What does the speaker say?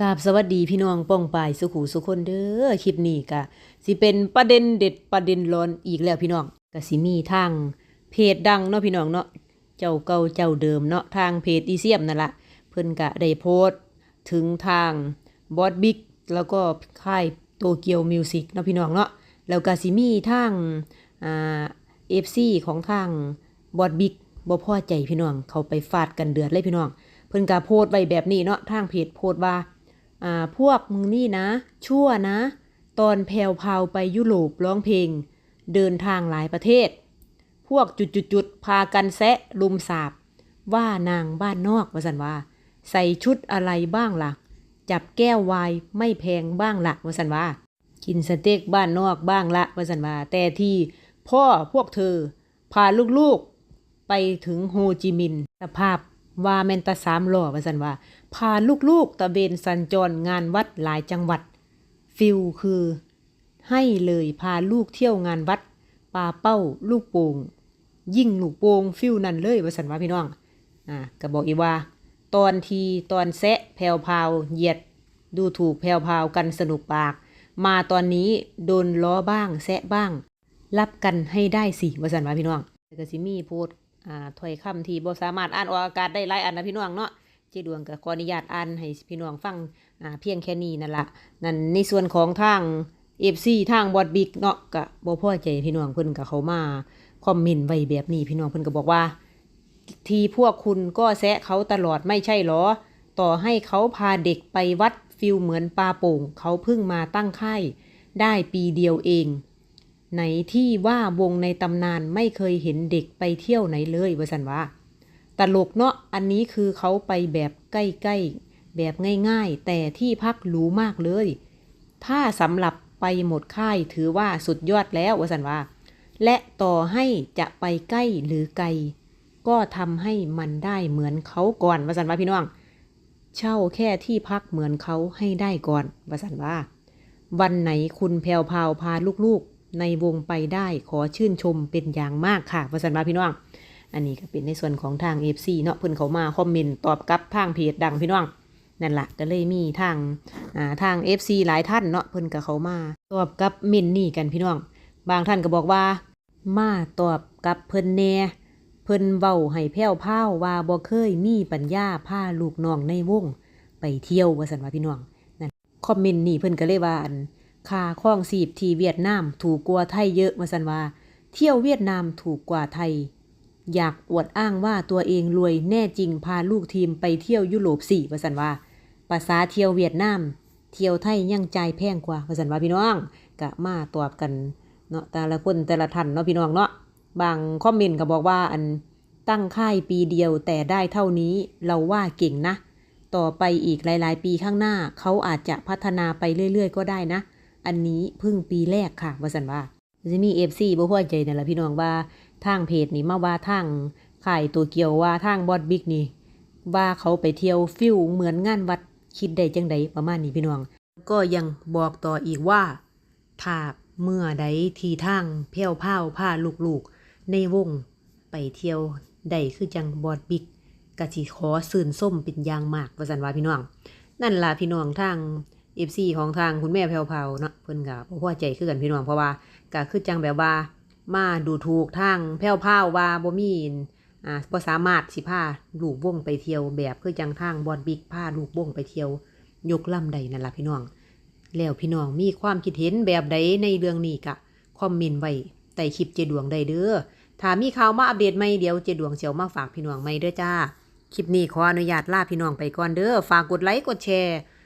กาบสวัสดีพี่น้องป้องปายสุขูสุคนเด้อคลิปนี้ก็สิเป็นประเด็นเด็ดประเด็นร้อนอีกแล้วพี่น้องก็สิมีทางเพจดังเนาะพี่น้องเนาะเจ้าเก่าเจ้าเดิมเนาะทางเพจอีเซียมนั่นละเพิ่นก็ได้โพสต์ถึงทางบอสบิ๊กแล้วก็ค่ายโตเกียวมิวสิกเนาะพี่น้องเนาะแล้วก็สิมีทางอ่า FC ของทางบอสบิ๊กบ่พอใจพี่น้องเขาไปฟาดกันเดือดเลยพี่น้อง เพิ่นก็โพสต์ไว้แบบนี้เนาะทางเพจโพสต์ว่า พวกมึงนี่นะ ชั่วนะ ตอนแพลวพราวไปยุโรปร้องเพลง เดินทางหลายประเทศ พวกจุดๆๆพากันแซะลุมสาบ ว่านางบ้านนอกว่าสันว่า ใส่ชุดอะไรบ้างล่ะ จับแก้ววายไม่แพงบ้างละว่าสันว่า กินสเต็กบ้านนอกบ้างละว่าสันว่า แต่ที่พ่อพวกเธอ พาลูกๆ ไปถึงโฮจิมินห์สภาพ ว่าแมนตาสามหล่อว่าสันว่า พาลูกๆตะเบนสัญจรงานวัดหลายจังหวัด ฟิลคือ ให้เลยพาลูกเที่ยวงานวัดปลาเป้าลูกโป่งยิ่งลูกโป่งฟิลนั่นเลยว่าสันว่าพี่น้องอ่าก็บอกอีกว่า ตอนทีตอนแซะแพรวพาวเหยียด ดูถูกแพรวพาวกันสนุกปาก มาตอนนี้โดนล้อบ้างแซะบ้าง รับกันให้ได้สิว่าสันว่าพี่น้องก็สิมีโพสต์ อ่าถ้อยคำที่บ่สามารถอ่านออกอากาศได้หลายอันนะพี่น้องเนาะเจดวงก็ขออนุญาตอ่านให้พี่น้องฟังอ่าเพียงแค่นี้นั่นละนั่นในส่วนของทาง FC ทางบอดบิ๊กเนาะก็บ่พอใจพี่น้องเพิ่นก็เขามาคอมเมนต์ไว้แบบนี้พี่น้องเพิ่นก็บอกว่า ทีพวกคุณก็แซะเขาตลอดไม่ใช่หรอ ต่อให้เขาพาเด็กไปวัดฟิลเหมือนปลาโป่ง เขาเพิ่งมาตั้งค่ายได้ปีเดียวเอง ไหนที่ว่าวงในตำนานไม่เคยเห็นเด็กไปเที่ยวไหนเลยว่าสันว่าตลกเนาะอันนี้คือเขาไปแบบใกล้ๆ แบบง่ายๆ แต่ที่พักหรูมากเลย ถ้าสำหรับไปหมดค่ายถือว่าสุดยอดแล้ววสันว่าและต่อให้จะไปใกล้หรือไกล ก็ทำให้มันได้เหมือนเขาก่อนวสันว่าพี่น้อง เช่าแค่ที่พักเหมือนเขาให้ได้ก่อนวสันว่าวันไหนคุณแพรวพาวพาลูกๆ ในวงไปได้ขอชื่นชมเป็นอย่างมากค่ะว่าสันว่าพี่น้อง อันนี้ก็เป็นในส่วนของทาง FC เนาะเพิ่นเขามาคอมเมนต์ตอบกลับทางเพจดังพี่น้องนั่นแหละก็เลยมีทางอ่าทาง FC หลายท่านเนาะเพิ่นก็เขามาตอบกลับเมินนี่กันพี่น้อง บางท่านก็บอกว่า มาตอบกลับเพิ่นแน่เพิ่นเว้าให้แพ้วพราวว่าบ่เคยมีปัญญาพาลูกน้องในวง ไปเที่ยวว่าซั่นว่าพี่น้องนั่นคอมเมนต์นี่เพิ่นก็เลยว่าอัน ค่าข้องสีบที่เวียดนามถูกกว่าไทยเยอะว่าซั่นว่า เที่ยวเวียดนามถูกกว่าไทย อยากอวดอ้างว่าตัวเองรวยแน่จริงพาลูกทีมไปเที่ยวยุโรปสี่ว่าสันว่า ภาษาเที่ยวเวียดนาม เที่ยวไทยยังใจแพงกว่าว่าสันว่าพี่น้องกะมาตอบกันเนาะแต่ละคนแต่ละท่านเนาะพี่น้องเนาะบางคอมเมนต์ก็บอกว่าอันตั้งค่ายปีเดียวแต่ได้เท่านี้เราว่าเก่งนะ ต่อไปอีกหลาย ๆ ปีข้างหน้าเขาอาจจะพัฒนาไปเรื่อย ๆ ก็ได้นะ อันนี้เพิ่งปีแรกค่ะว่าสันว่าจะมีเอฟซีบ่พอใจนั่นแหละพี่น้องว่าทางเพจนี่มาว่าทางขายตัวเกียวว่าทางบอดบิ๊กนี่ว่าเขาไปเที่ยวฟิลเหมือนงานวัดคิดได้จังใดประมาณนี้พี่น้อง ก็ยังบอกต่ออีกว่าถ้าเมื่อใดทีทางเพี้ยวพ้าวพาลูกๆ ในวงไปเที่ยวได้คือจังบอดบิ๊กกะสิขอสื่นส้มเป็นยางมากว่าสันว่าพี่น้อง นั่นล่ะพี่น้องทาง เอฟซีของทางคุณแม่แพรวพราเนาะเพิ่นก็บ่พอใจคือกันพี่น้องเพราะว่าก็คือจังแบบว่ามาดูถูกทางแพ้วพราว่าบ่มีอ่าบ่สามารถสิพาลูกวงไปเที่ยวแบบคือจังทางบอดบิ๊กพาลูกวงไปเที่ยวยกลำใดนั่นล่ะพี่น้อง แล้วพี่น้องมีความคิดเห็นแบบใดในเรื่องนี้กะคอมเมนต์ไว้ใต้คลิปเจดวงได้เด้อถ้ามีข่าวมาอัปเดตใหม่เดี๋ยวเจดวงเสียวมาฝากพี่น้องใหม่เด้อจ้าคลิปนี้ขออนุญาตลาพี่น้องไปก่อนเด้อฝากกดไลค์กดแชร์